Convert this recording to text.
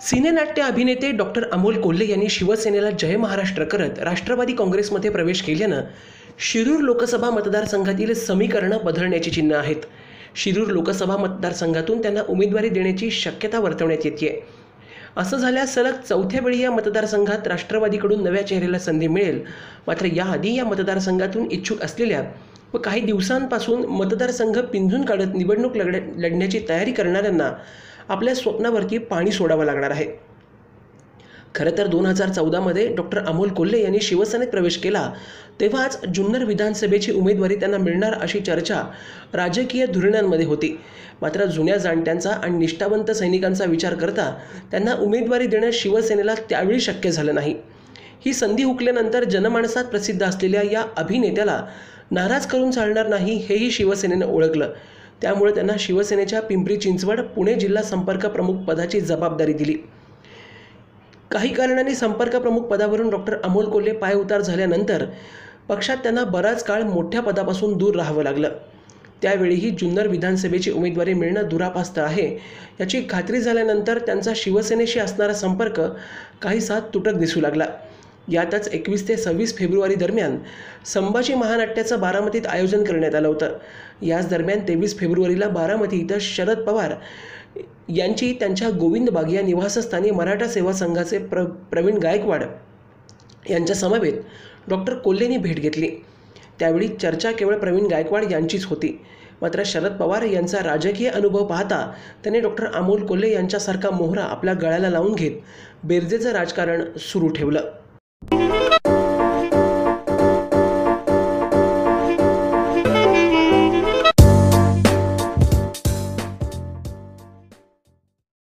सिनेनाट्य अभिनेते डॉक्टर अमोल कोल्हे यांनी शिवसेनेला जय महाराष्ट्र करत राष्ट्रवादी काँग्रेसमध्ये प्रवेश केल्यानं शिरूर लोकसभा मतदारसंघातील समीकरणं बदलण्याची चिन्ह आहेत. शिरूर लोकसभा मतदारसंघातून त्यांना उमेदवारी देण्याची शक्यता वर्तवण्यात येते असं झाल्यास सलग चौथ्या वेळी या मतदारसंघात राष्ट्रवादीकडून नव्या चेहऱ्याला संधी मिळेल. मात्र याआधी या मतदारसंघातून इच्छुक असलेल्या व काही दिवसांपासून मतदारसंघ पिंजून काढत निवडणूक लढ लढण्याची तयारी करणाऱ्यांना आपल्या स्वप्नावरती पाणी सोडावं लागणार आहे. खरं तर दोन हजार चौदामध्ये डॉक्टर अमोल कोल्हे यांनी शिवसेनेत प्रवेश केला तेव्हाच जुन्नर विधानसभेची उमेदवारी त्यांना मिळणार अशी चर्चा राजकीय धुरणांमध्ये होती. मात्र जुन्या जाणत्यांचा आणि निष्ठावंत सैनिकांचा विचार करता त्यांना उमेदवारी देणं शिवसेनेला त्यावेळी शक्य झालं नाही. ही संधी हुकल्यानंतर जनमानसात प्रसिद्ध असलेल्या या अभिनेत्याला नाराज करून चालणार नाही हेही शिवसेनेनं ओळखलं. त्यामुळे त्यांना शिवसेनेच्या पिंपरी चिंचवड पुणे जिल्हा संपर्क प्रमुख पदाची जबाबदारी दिली. काही कारणांनी संपर्क प्रमुख पदावरून डॉक्टर अमोल कोल्हे पायउतार झाल्यानंतर पक्षात त्यांना बराच काळ मोठ्या पदापासून दूर राहावं लागलं. त्यावेळीही जुन्नर विधानसभेची उमेदवारी मिळणं दुरापास्त आहे याची खात्री झाल्यानंतर त्यांचा शिवसेनेशी असणारा संपर्क काहीसा तुटक दिसू लागला. यातच एकवीस ते सव्वीस फेब्रुवारी दरम्यान संभाजी महानाट्याचं बारामतीत आयोजन करण्यात आलं होतं. याच दरम्यान तेवीस फेब्रुवारीला बारामती इथं शरद पवार यांची त्यांच्या गोविंदबाग या निवासस्थानी मराठा सेवा संघाचे प्र प्रवीण गायकवाड यांच्या समवेत डॉक्टर कोल्हेंनी भेट घेतली. त्यावेळी चर्चा केवळ प्रवीण गायकवाड यांचीच होती. मात्र शरद पवार यांचा राजकीय अनुभव पाहता त्यांनी डॉक्टर अमोल कोल्हे यांच्यासारखा मोहरा आपल्या गळ्याला लावून घेत बेरजेचं राजकारण सुरू ठेवलं. Thank you.